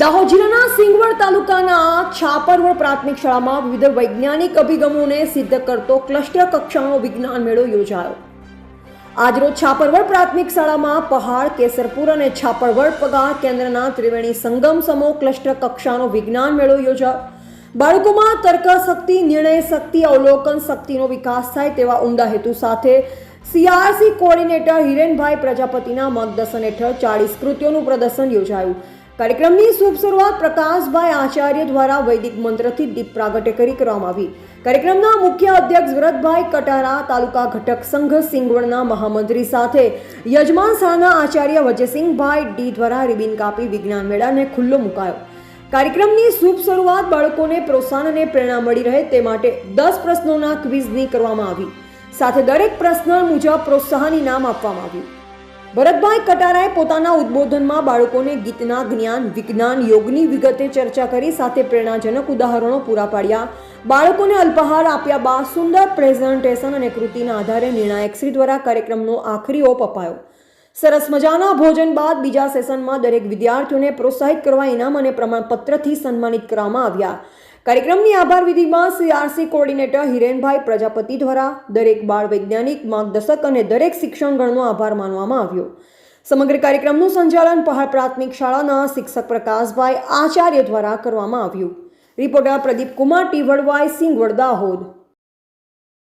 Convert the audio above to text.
દાહોદ જિલ્લાના સિંગવડ તાલુકાના છાપરવડ પ્રાથમિક શાળામાં વિવિધ વૈજ્ઞાનિક અભિગમોને સિદ્ધ કરતો ક્લસ્ટર કક્ષાનો વિજ્ઞાન મેળો યોજાયો. આજરોજ છાપરવડ પ્રાથમિક શાળામાં પહાડ, કેસરપુર અને છાપરવડ પગાર કેન્દ્રના ત્રિવેણી સંગમ સમૂહ ક્લસ્ટર કક્ષાનો વિજ્ઞાન મેળો યોજાયો. બાળકોમાં તર્ક શક્તિ નિર્ણય શક્તિ, અવલોકન શક્તિનો વિકાસ થાય તેવા ઉમદા હેતુ સાથે સીઆરસી કોઓર્ડિનેટર હિરેનભાઈ પ્રજાપતિના માર્ગદર્શન હેઠળ ચાળીસ કૃત્યોનું પ્રદર્શન યોજાયું. કાર્યક્રમની શુભ શરૂઆત પ્રકાશભાઈ આચાર્ય દ્વારા વૈદિક મંત્રથી દીપ પ્રાગટ્ય કરી કરવામાં આવી. કાર્યક્રમના મુખ્ય અધ્યક્ષ વ્રતભાઈ કટારા, તાલુકા ઘટક સંઘ સિંગવણના મહામંત્રી સાથે યજમાન શાળાના આચાર્ય વજયસિંહભાઈ ડી દ્વારા રિબિન કાપી વિજ્ઞાન મેળાને ખુલ્લો મુકાયો. કાર્યક્રમની શુભ શરૂઆત બાળકોને પ્રોત્સાહન અને પ્રેરણા મળી રહે તે માટે દસ પ્રશ્નોના ક્વિઝની કરવામાં આવી. સાથે દરેક પ્રશ્ન મુજબ પ્રોત્સાહન ઇનામ આપવામાં આવ્યું. ભરતભાઈ કટારાએ પોતાના ઉદ્બોધનમાં બાળકોને ગીતના જ્ઞાન, વિજ્ઞાન, યોગની વિગતે ચર્ચા કરી સાથે પ્રેરણાજનક ઉદાહરણો પૂરા પાડ્યા. બાળકોને અલ્પાહાર આપ્યા બાદ સુંદર પ્રેઝન્ટેશન અને કૃતિના આધારે નિર્ણાયક શ્રી દ્વારા કાર્યક્રમનો આખરી ઓપ અપાયો. સરસ મજાના ભોજન બાદ બીજા સેશનમાં દરેક વિદ્યાર્થીઓને પ્રોત્સાહિત કરવા ઇનામ અને પ્રમાણપત્રથી સન્માનિત કરવામાં આવ્યા. કાર્યક્રમની આભાર વિધિમાં સીઆરસી કોર્ડિનેટર હિરેનભાઈ પ્રજાપતિ દ્વારા દરેક બાળ વૈજ્ઞાનિક, માર્ગદર્શક અને દરેક શિક્ષણગણનો આભાર માનવામાં આવ્યો. સમગ્ર કાર્યક્રમનું સંચાલન પહાડ પ્રાથમિક શાળાના શિક્ષક પ્રકાશભાઈ આચાર્ય દ્વારા કરવામાં આવ્યું. રિપોર્ટર પ્રદીપ કુમાર ટીવડવાઈ સિંગ સિંગવડ દાહોદ.